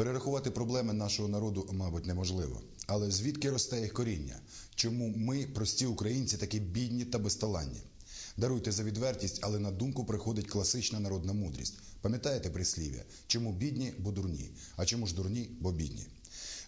Перерахувати проблеми нашого народу, мабуть, неможливо. Але звідки росте їх коріння? Чому ми, прості українці, такі бідні та безталанні? Даруйте за відвертість, але на думку приходить класична народна мудрість. Пам'ятаєте прислів'я? Чому бідні, бо дурні, а чому ж дурні, бо бідні?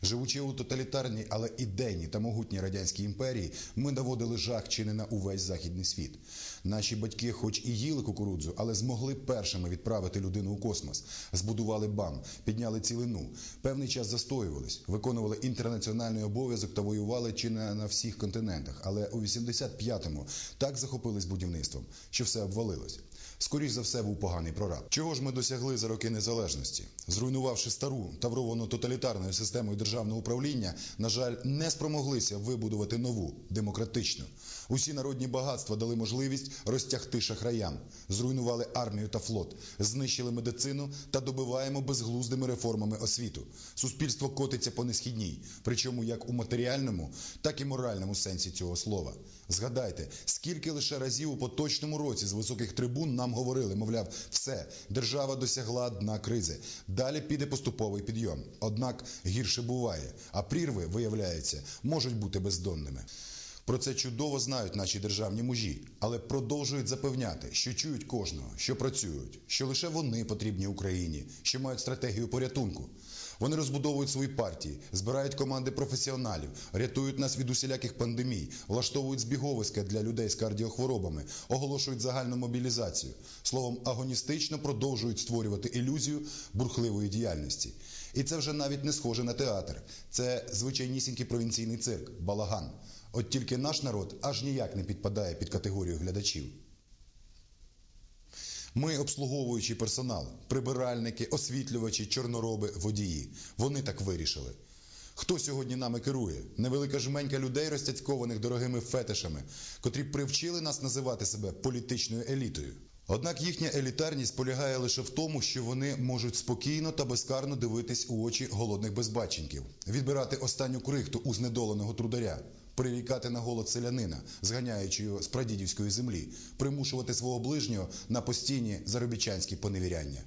Живучи у тоталітарній, але ідейній та могутній радянській імперії, ми наводили жах чи на увесь західний світ. Наші батьки, хоч і їли кукурудзу, але змогли першими відправити людину у космос, збудували БАМ, підняли цілину. Певний час застоювались, виконували інтернаціональний обов'язок та воювали чи не на всіх континентах. Але у 85-му так захопились будівництвом, що все обвалилось. Скоріш за все, був поганий прораб. Чого ж ми досягли за роки незалежності? Зруйнувавши стару тавровану тоталітарною системою державного управління, на жаль, не спромоглися вибудувати нову демократичну. Усі народні багатства дали можливість розтягти шахраям, зруйнували армію та флот, знищили медицину та добиваємо безглуздими реформами освіту. Суспільство котиться по несхідній, причому як у матеріальному, так і моральному сенсі цього слова. Згадайте, скільки лише разів у поточному році з високих трибун нам говорили, мовляв, все, держава досягла дна кризи. Далі піде поступовий підйом. Однак гірше буває, а прірви, виявляється, можуть бути бездонними. Про це чудово знають наші державні мужі, але продовжують запевняти, що чують кожного, що працюють, що лише вони потрібні Україні, що мають стратегію порятунку. Вони розбудовують свої партії, збирають команди професіоналів, рятують нас від усіляких пандемій, влаштовують збіговиська для людей з кардіохворобами, оголошують загальну мобілізацію. Словом, агоністично продовжують створювати ілюзію бурхливої діяльності. І це вже навіть не схоже на театр. Це звичайнісінький провінційний цирк, балаган. От тільки наш народ аж ніяк не підпадає під категорію глядачів. Ми обслуговуючий персонал, прибиральники, освітлювачі, чорнороби, водії. Вони так вирішили. Хто сьогодні нами керує? Невелика жменька людей, розтяцькованих дорогими фетишами, котрі привчили нас називати себе політичною елітою. Однак їхня елітарність полягає лише в тому, що вони можуть спокійно та безкарно дивитись у очі голодних безбаченьків, відбирати останню крихту у знедоленого трударя, прирікати на голод селянина, зганяючи його з прадідівської землі, примушувати свого ближнього на постійні заробітчанські поневіряння.